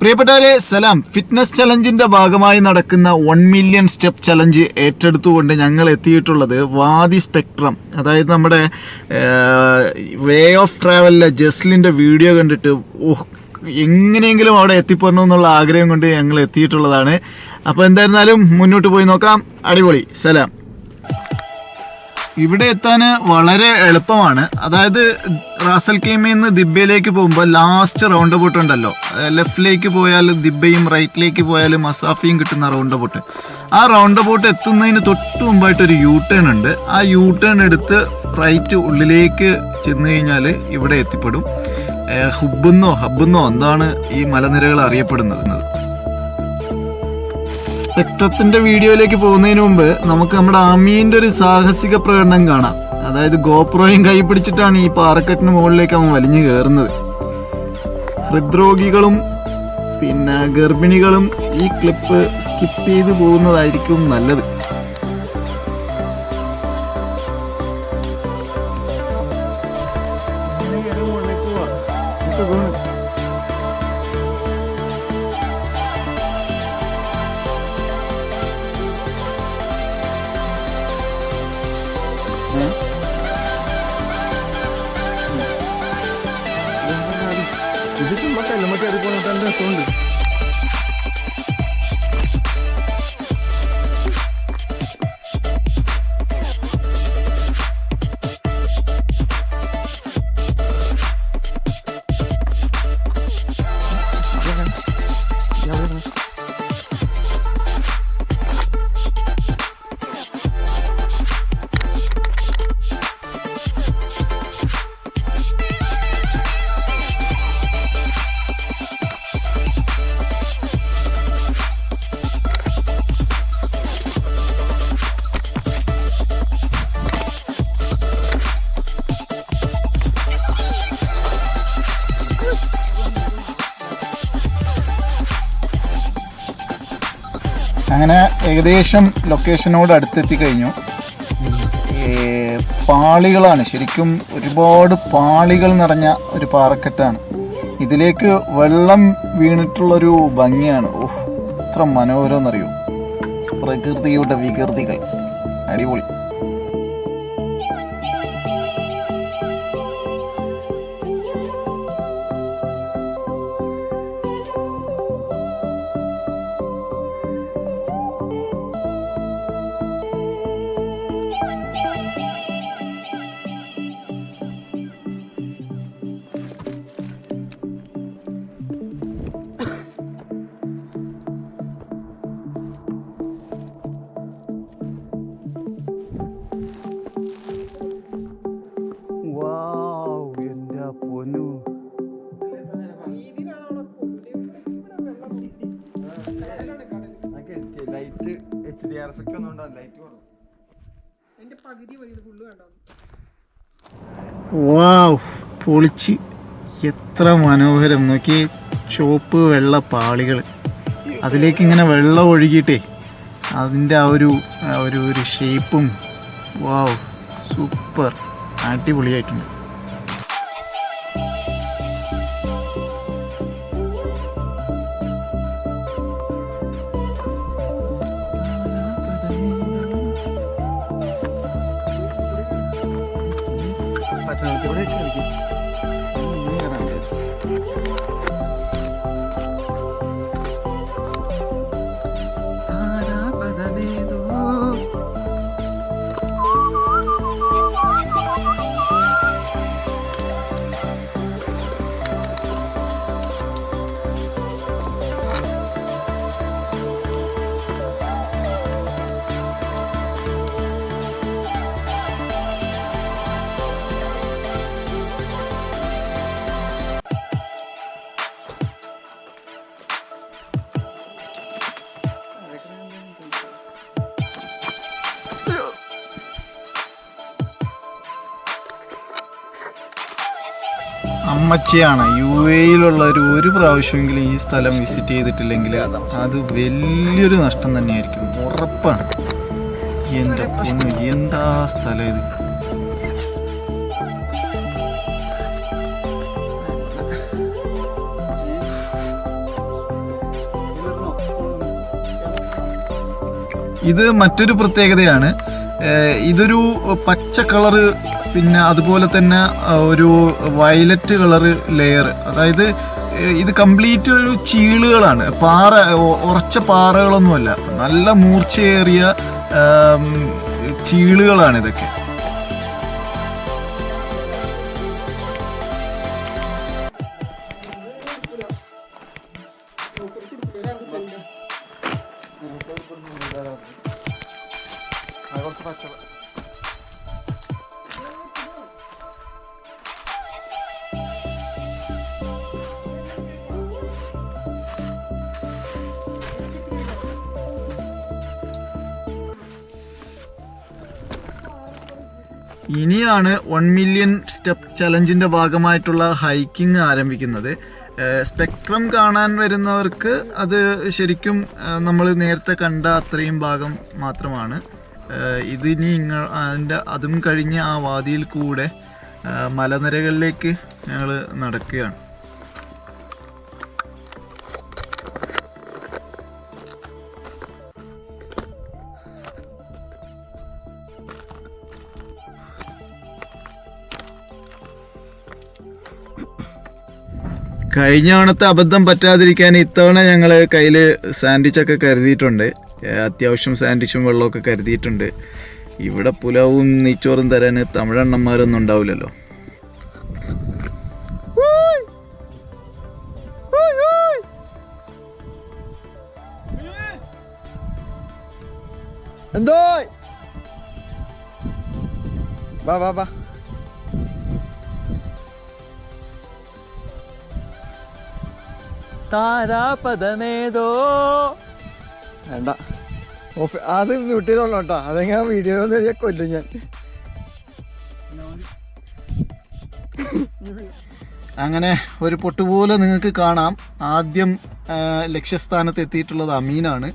പ്രിയപ്പെട്ടവരെ സലാം. ഫിറ്റ്നസ് ചലഞ്ചിന്റെ ഭാഗമായി നടക്കുന്ന വൺ മില്യൺ സ്റ്റെപ്പ് ചലഞ്ച് ഏറ്റെടുത്തുകൊണ്ട് ഞങ്ങൾ എത്തിയിട്ടുള്ളത് വാദി സ്പെക്ട്രം. അതായത് നമ്മുടെ വേ ഓഫ് ട്രാവലിലെ ജസ്ലിന്റെ വീഡിയോ കണ്ടിട്ട് ഓഹ് എങ്ങനെയെങ്കിലും അവിടെ എത്തിപ്പെടണം എന്നുള്ള ആഗ്രഹം കൊണ്ട് ഞങ്ങൾ എത്തിയിട്ടുള്ളതാണ്. അപ്പോൾ എന്തായിരുന്നാലും മുന്നോട്ട് പോയി നോക്കാം. അടിപൊളി. സലാം. ഇവിടെ എത്താൻ വളരെ എളുപ്പമാണ്. അതായത് റാസൽ കെയ്മയിൽ നിന്ന് ദിബയിലേക്ക് പോകുമ്പോൾ ലാസ്റ്റ് റൗണ്ട് ബോട്ട് ഉണ്ടല്ലോ. ലെഫ്റ്റിലേക്ക് പോയാൽ ദിബയും റൈറ്റിലേക്ക് പോയാൽ മസാഫിയും കിട്ടുന്ന റൗണ്ട് ബോട്ട് ആ റൗണ്ട് ബോട്ട് എത്തുന്നതിന് തൊട്ട് മുമ്പായിട്ട് ഒരു യൂ ടേൺ ഉണ്ട്. ആ യൂ ടേൺ എടുത്ത് റൈറ്റ് ഉള്ളിലേക്ക് ചെന്ന് കഴിഞ്ഞാൽ ഇവിടെ എത്തിപ്പെടും. ഹുബെന്നോ ഹബ്ബെന്നോ എന്താണ് ഈ മലനിരകൾ അറിയപ്പെടുന്നത്? സ്പെക്ട്രത്തിന്റെ വീഡിയോയിലേക്ക് പോകുന്നതിന് മുമ്പ് നമുക്ക് നമ്മുടെ അമീന്റെ ഒരു സാഹസിക പ്രകടനം കാണാം. അതായത് ഗോപ്രോയും കൈ പിടിച്ചിട്ടാണ് ഈ പാറക്കെട്ടിന് മുകളിലേക്ക് അവൻ വലിഞ്ഞു കയറുന്നത്. ഹൃദ്രോഗികളും പിന്നെ ഗർഭിണികളും ഈ ക്ലിപ്പ് സ്കിപ്പ് ചെയ്ത് പോകുന്നതായിരിക്കും നല്ലത്. ഇത് ചുമ്മാ കല്ലുമ്മ കയറി പോന്നിട്ട് നല്ല രസമുണ്ട് ഏകദേശം ലൊക്കേഷനോട് അടുത്തെത്തി കഴിഞ്ഞു. പാളികളാണ്. ശരിക്കും ഒരുപാട് പാളികൾ നിറഞ്ഞ ഒരു പാറക്കെട്ടാണ്. ഇതിലേക്ക് വെള്ളം വീണിട്ടുള്ളൊരു ഭംഗിയാണ്. ഓഹ് എത്ര മനോഹരം എന്നറിയൂ പ്രകൃതിയുടെ വികൃതികൾ. അടിപൊളി. വാവ് പൊളിച്ച്. എത്ര മനോഹരം. നോക്കി ചുവപ്പ് വെള്ള പാളികൾ അതിലേക്ക് ഇങ്ങനെ വെള്ളം ഒഴുകിയിട്ടേ അതിന്റെ ആ ഒരു ഒരു ഷേപ്പും വാവ് സൂപ്പർ അടിപൊളിയായിട്ടുണ്ട്. പറ്റണവർക്ക് ഇവിടെ അമ്മച്ചിയാണ്. യു എയിലുള്ളവർ ഒരു പ്രാവശ്യമെങ്കിലും ഈ സ്ഥലം വിസിറ്റ് ചെയ്തിട്ടില്ലെങ്കിൽ അത് വലിയൊരു നഷ്ടം തന്നെയായിരിക്കും. ഉറപ്പാണ്. എന്റെ പൊന്നു എന്താ സ്ഥലം ഇത്? ഇത് മറ്റൊരു പ്രത്യേകതയാണ്. ഇതൊരു പച്ച കളറ് പിന്നെ അതുപോലെ തന്നെ ഒരു വയലറ്റ് കളറ് ലെയർ അതായത് ഇത് കംപ്ലീറ്റ് ഒരു ചീളുകളാണ്. പാറ ഉറച്ച പാറകളൊന്നുമല്ല. നല്ല മൂർച്ചയേറിയ ചീളുകളാണ് ഇതൊക്കെ. ഇനിയാണ് വൺ മില്യൺ സ്റ്റെപ്പ് ചലഞ്ചിന്റെ ഭാഗമായിട്ടുള്ള ഹൈക്കിംഗ് ആരംഭിക്കുന്നത്. സ്പെക്ട്രം കാണാൻ വരുന്നവർക്ക് അത് ശരിക്കും നമ്മൾ നേരത്തെ കണ്ട അത്രയും ഭാഗം മാത്രമാണ്. ഇതിനി ഇങ്ങ അതിന്റെ അതും കഴിഞ്ഞ് ആ വാദിയിൽ കൂടെ മലനിരകളിലേക്ക് ഞങ്ങൾ നടക്കുകയാണ്. കഴിഞ്ഞ ഓണത്തെ അബദ്ധം പറ്റാതിരിക്കാൻ ഇത്തവണ ഞങ്ങൾ കയ്യിൽ സാൻഡ്വിച്ചൊക്കെ കരുതിയിട്ടുണ്ട്. അത്യാവശ്യം സാൻഡ്വിച്ചും വെള്ളമൊക്കെ കരുതിയിട്ടുണ്ട്. ഇവിടെ പുലാവും നെയ്ച്ചോറും തരാൻ തമിഴണ്ണന്മാരൊന്നും ഉണ്ടാവില്ലല്ലോ. എന്തോ? വാ വാ വാ. താരാപദമേതോ? വേണ്ട. ഓഫ് അത് മ്യൂട്ട് ചെയ്തോളൂ കേട്ടോ. അതെങ്ങനെ വീഡിയോ കൊല്ലും ഞാൻ. അങ്ങനെ ഒരു പൊട്ടുപോലെ നിങ്ങൾക്ക് കാണാം. ആദ്യം ലക്ഷ്യസ്ഥാനത്ത് എത്തിയിട്ടുള്ളത് അമീനാണ്.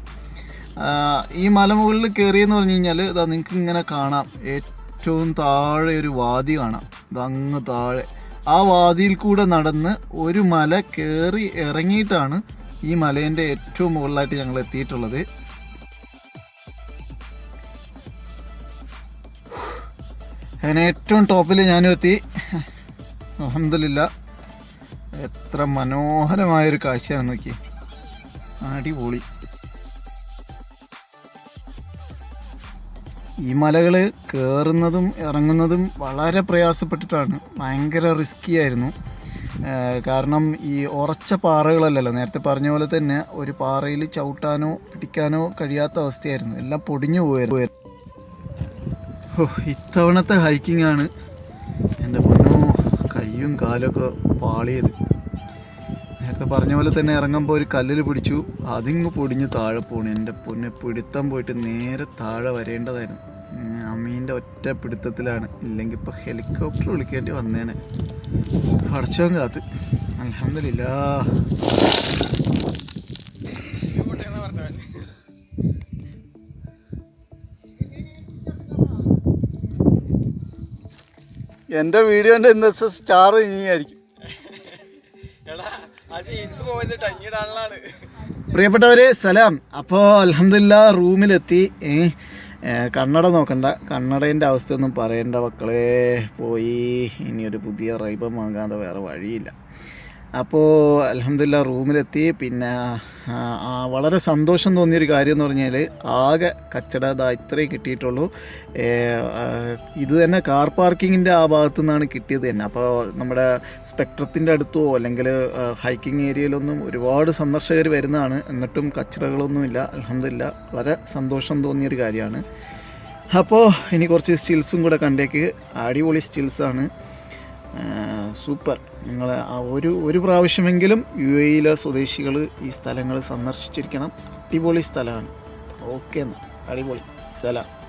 ഈ മലമുകളിൽ കയറിയെന്ന് പറഞ്ഞു കഴിഞ്ഞാൽ ഇതാ നിങ്ങൾക്ക് ഇങ്ങനെ കാണാം. ഏറ്റവും താഴെ ഒരു വാദി കാണാം. ഇതങ്ങ് താഴെ. ആ വാതിയിൽ കൂടെ നടന്ന് ഒരു മല കയറി ഇറങ്ങിയിട്ടാണ് ഈ മലേന്റെ ഏറ്റവും മുകളിലായിട്ട് ഞങ്ങൾ എത്തിയിട്ടുള്ളത്. അതിന് ഏറ്റവും ടോപ്പിൽ ഞാനും എത്തി. അലഹമില്ല എത്ര മനോഹരമായൊരു കാഴ്ചയാണ് നോക്കി അടിപൊളി. ഈ മലകൾ കയറുന്നതും ഇറങ്ങുന്നതും വളരെ പ്രയാസപ്പെട്ടിട്ടാണ്. ഭയങ്കര റിസ്കി ആയിരുന്നു. കാരണം ഈ ഉറച്ച പാറകളല്ലല്ലോ. നേരത്തെ പറഞ്ഞ പോലെ തന്നെ ഒരു പാറയിൽ ചവിട്ടാനോ പിടിക്കാനോ കഴിയാത്ത അവസ്ഥയായിരുന്നു. എല്ലാം പൊടിഞ്ഞു പോയായിരുന്നു. ഓ ഇത്തവണത്തെ ഹൈക്കിംഗ് ആണ് എന്റെ പൊന്നോ കയ്യും കാലൊക്കെ പാളിയത്. നേരത്തെ പറഞ്ഞ പോലെ തന്നെ ഇറങ്ങുമ്പോൾ ഒരു കല്ലിൽ പിടിച്ചു. അതിങ്ങ് പൊടിഞ്ഞ് താഴെ പോണു. എന്റെ പൊന്നെ പിടുത്തം പോയിട്ട് നേരെ താഴെ വരേണ്ടതായിരുന്നു. അമ്മീന്റെ ഒറ്റ പിടുത്തത്തിലാണ്. ഇല്ലെങ്കിൽ ഇപ്പോൾ ഹെലികോപ്റ്റർ വിളിക്കേണ്ടി വന്നേനെ. അടച്ചോ കാത്ത്. അലഹമില്ല എന്റെ വീഡിയോന്റെ ഇന്നത്തെ സ്റ്റാർ ഇനിയായിരിക്കും പ്രിയപ്പെട്ടവരെ സലാം. അപ്പോൾ അലഹമില്ല റൂമിലെത്തി. കണ്ണട നോക്കണ്ട. കണ്ണടേന്റെ അവസ്ഥയൊന്നും പറയേണ്ട മക്കളെ. പോയി ഇനി ഒരു പുതിയ റൈബം വാങ്ങാതെ വേറെ വഴിയില്ല. അപ്പോൾ അലഹമില്ല റൂമിലെത്തി. പിന്നെ വളരെ സന്തോഷം തോന്നിയൊരു കാര്യം എന്ന് പറഞ്ഞാൽ ആകെ കച്ചട ഇതാ ഇത്രയും കിട്ടിയിട്ടുള്ളൂ. ഇത് തന്നെ കാർ പാർക്കിങ്ങിന്റെ ആ ഭാഗത്തു നിന്നാണ് കിട്ടിയത് തന്നെ. അപ്പോൾ നമ്മുടെ സ്പെക്ട്രത്തിന്റെ അടുത്തോ അല്ലെങ്കിൽ ഹൈക്കിംഗ് ഏരിയയിലൊന്നും ഒരുപാട് സന്ദർശകർ വരുന്നതാണ്. എന്നിട്ടും കച്ചടകളൊന്നുമില്ല. അലഹമില്ല വളരെ സന്തോഷം തോന്നിയൊരു കാര്യമാണ്. അപ്പോൾ ഇനി കുറച്ച് സ്റ്റിൽസും കൂടെ കണ്ടേക്ക്. അടിപൊളി സ്റ്റിൽസാണ് സൂപ്പർ. നിങ്ങൾ ഒരു ഒരു പ്രാവശ്യമെങ്കിലും യു എയിലെ സ്വദേശികൾ ഈ സ്ഥലങ്ങൾ സന്ദർശിച്ചിരിക്കണം. അടിപൊളി സ്ഥലമാണ്. ഓക്കെ എന്നാൽ അടിപൊളി. സ്ഥലം